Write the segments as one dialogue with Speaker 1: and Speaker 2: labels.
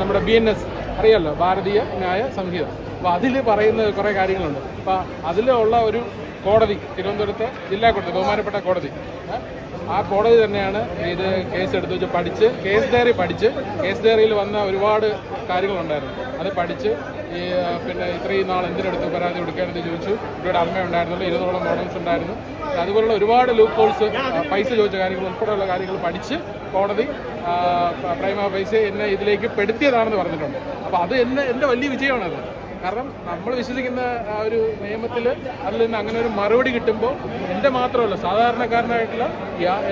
Speaker 1: നമ്മുടെ B N S അറിയാമല്ലോ ഭാരതീയ ന്യായ സംഹിത. അപ്പോൾ അതിൽ പറയുന്ന കുറേ കാര്യങ്ങളുണ്ട്. അപ്പോൾ അതിലുള്ള ഒരു കോടതി തിരുവനന്തപുരത്തെ ജില്ലാ കോടതി ബഹുമാനപ്പെട്ട കോടതി. ആ കോടതി തന്നെയാണ് ഇത് കേസ് എടുത്ത് വെച്ച് പഠിച്ച് കേസ് ഡയറി പഠിച്ച് കേസ് ഡയറിയിൽ വന്ന ഒരുപാട് കാര്യങ്ങളുണ്ടായിരുന്നു. അത് പഠിച്ച് ഈ പിന്നെ ഇത്രയും നാൾ എന്തിനെടുത്ത് പരാതി കൊടുക്കാനെന്ന് ചോദിച്ചു. ഇവിടെ അമ്മ ഉണ്ടായിരുന്നുള്ളൂ ഇരുന്നൂറോളം മോഡൽസ് ഉണ്ടായിരുന്നു. അതുപോലുള്ള ഒരുപാട് ലൂപ്പ് ഹോൾസ് പൈസ ചോദിച്ച കാര്യങ്ങൾ ഉൾപ്പെടെയുള്ള കാര്യങ്ങൾ പഠിച്ച് കോടതി പ്രൈമ പൈസ എന്നെ ഇതിലേക്ക് പെടുത്തിയതാണെന്ന് പറഞ്ഞിട്ടുണ്ട്. അപ്പോൾ അത് എന്നെ എന്റെ വലിയ വിജയമാണത്. കാരണം നമ്മൾ വിശ്വസിക്കുന്ന ആ ഒരു നിയമത്തിൽ അതിൽ നിന്ന് അങ്ങനെ ഒരു മറുപടി കിട്ടുമ്പോൾ എന്റെ മാത്രമല്ല സാധാരണക്കാരനായിട്ടുള്ള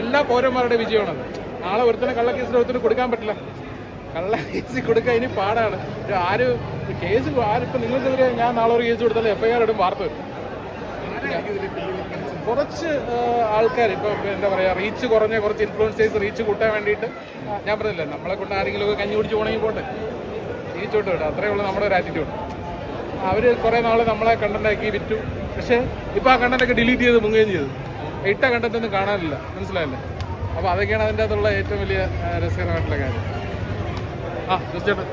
Speaker 1: എല്ലാ പൗരന്മാരുടെ വിജയമാണത്. നാളെ ഒരുത്തനെ കള്ളക്കേസിൽ ഒരുത്തിന് കൊടുക്കാൻ പറ്റില്ല. കള്ളക്കേസ് കേസ് കൊടുക്കാൻ ഇനി പാടാണ്. ആര് കേസ് ആരിപ്പോൾ നിങ്ങൾക്കെതിരെ ഞാൻ നാളെ ഒരു കേസ് കൊടുത്താലും എഫ് ഐ ആർ ഇടും വാർത്ത വരും കുറച്ച് ആൾക്കാർ ഇപ്പോൾ എന്താ പറയുക റീച്ച് കുറഞ്ഞ കുറച്ച് ഇൻഫ്ലുവൻസേഴ്സ് റീച്ച് കൂട്ടാൻ വേണ്ടിയിട്ട് ഞാൻ പറഞ്ഞില്ല നമ്മളെ കൊണ്ട് ആരെങ്കിലും ഒക്കെ കഞ്ഞി കുടിച്ച് പോകണമെങ്കിൽ പോട്ടെ. റീച്ച് വിട്ട് വിടും അത്രേ ഉള്ളൂ നമ്മുടെ ഒരു ആറ്റിറ്റ്യൂഡ് അവർ കുറേ നാൾ നമ്മളെ കണ്ടന്റാക്കി വിറ്റു. പക്ഷേ ഇപ്പോൾ ആ കണ്ടന്റൊക്കെ ഡിലീറ്റ് ചെയ്ത് മുങ്ങുകയും ചെയ്തു. ഇട്ട കണ്ടന്റ് ഒന്നും കാണാനില്ല. മനസ്സിലായില്ലേ? അപ്പോൾ അതൊക്കെയാണ് അതിന്റെ അകത്തുള്ള ഏറ്റവും വലിയ രസകരമായിട്ടുള്ള കാര്യം. ആ തീർച്ചയായിട്ടും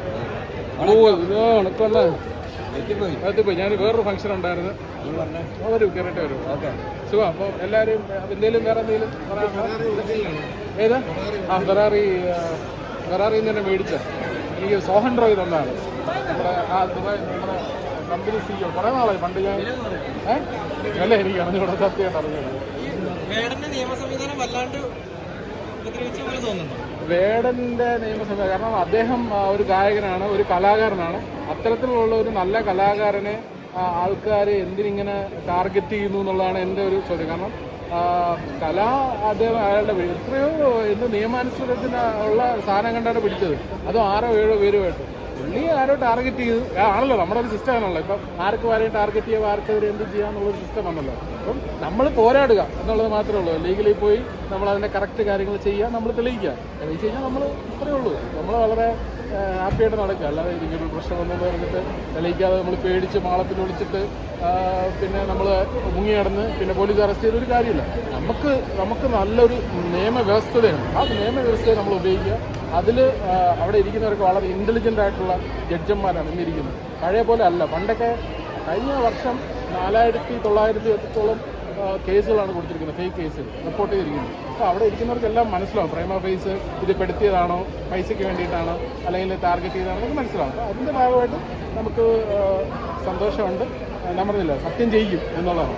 Speaker 1: അത് പോയി ഞാൻ വേറൊരു ഫംഗ്ഷൻ ഉണ്ടായിരുന്നു. വരൂ കയറിട്ട് വരൂ. ഓക്കെ. സുഖം. അപ്പോൾ എല്ലാവരും എന്തെങ്കിലും വേറെ എന്തെങ്കിലും? ഏത്? ആ ഫെറാറി ഫെറാറിയിൽ നിന്ന് തന്നെ മേടിച്ച. എനിക്ക് സോഹൻ റോയ് തന്നാണ്. നമ്മുടെ ആ ദുബായ് നമ്മുടെ കമ്പനി സിഇഒ കുറേ നാളായി. പണ്ട് ഞാൻ ഏഹ് അല്ലേ എനിക്ക് അറിഞ്ഞൂടെ. സത്യമായിട്ട് അറിഞ്ഞൂടെ
Speaker 2: നിയമ സംവിധാനം വല്ലാണ്ട്
Speaker 1: വേടന്റെ നിയമസഭ കാരണം അദ്ദേഹം ഒരു ഗായകനാണ് ഒരു കലാകാരനാണ്. അത്തരത്തിലുള്ള ഒരു നല്ല കലാകാരനെ ആൾക്കാർ എന്തിനിങ്ങനെ ടാർഗറ്റ് ചെയ്യുന്നു എന്നുള്ളതാണ് എന്റെ ഒരു ചോദ്യം. കാരണം കല അദ്ദേഹം അയാളുടെ എത്രയോ എന്ത് നിയമാനുസൃതത്തിന് ഉള്ള സാധനം കണ്ടാണ് പിടിച്ചത്. അതും ആറോ ഏഴോ പേരുമായിട്ട് പുള്ളി ആരോ ടാർഗറ്റ് ചെയ്തു. ആണല്ലോ നമ്മുടെ ഒരു സിസ്റ്റം ആണല്ലോ. ഇപ്പം ആർക്ക് ആരെയും ടാർഗറ്റ് ചെയ്യുക ആർക്കെതിരെ എന്ത് ചെയ്യാന്നുള്ളൊരു സിസ്റ്റം ആണല്ലോ. അപ്പം നമ്മൾ പോരാടുക എന്നുള്ളത് മാത്രമേ ഉള്ളൂ. ലീഗലി പോയി നമ്മൾ അതിന്റെ കറക്റ്റ് കാര്യങ്ങൾ ചെയ്യുക നമ്മൾ തെളിയിക്കുക. തെളിയിച്ച് കഴിഞ്ഞാൽ നമ്മൾ ഇത്രയേ ഉള്ളൂ. നമ്മൾ വളരെ ഹാപ്പിയായിട്ട് നടക്കുക. അല്ലാതെ ഇരിക്കൊരു പ്രശ്നമൊന്നും പറഞ്ഞിട്ട് തെളിയിക്കാതെ നമ്മൾ പേടിച്ച് മാളത്തിൽ ഒളിച്ചിട്ട് പിന്നെ നമ്മൾ മുങ്ങി നടന്ന് പിന്നെ പോലീസ് അറസ്റ്റ് ചെയ്ത ഒരു കാര്യമില്ല. നമുക്ക് നമുക്ക് നല്ലൊരു നിയമവ്യവസ്ഥതയാണ്. ആ നിയമവ്യവസ്ഥയെ നമ്മൾ ഉപയോഗിക്കുക. അതിൽ അവിടെ ഇരിക്കുന്നവർക്ക് വളരെ ഇന്റലിജന്റ് ആയിട്ടുള്ള ജഡ്ജന്മാരാണ് ഇന്നിരിക്കുന്നത്. പഴയ പോലെ അല്ല. പണ്ടൊക്കെ കഴിഞ്ഞ വർഷം നാലായിരത്തി തൊള്ളായിരത്തി എത്തോളം കേസുകളാണ് കൊടുത്തിരിക്കുന്നത് ഫേക്ക് കേസ് റിപ്പോർട്ട് ചെയ്തിരിക്കുന്നത് അപ്പോൾ അവിടെ ഇരിക്കുന്നവർക്കെല്ലാം മനസ്സിലാവും. പ്രൈമ ഫേസ് ഇത് പെടുത്തിയതാണോ പൈസയ്ക്ക് വേണ്ടിയിട്ടാണോ അല്ലെങ്കിൽ ടാർഗറ്റ് ചെയ്താണോ എന്ന് മനസ്സിലാവും. അപ്പോൾ അതിന്റെ ഭാഗമായിട്ട് നമുക്ക് സന്തോഷമുണ്ട്. ഞാൻ പറഞ്ഞില്ല സത്യം ചെയ്യും എന്നുള്ളതാണ്.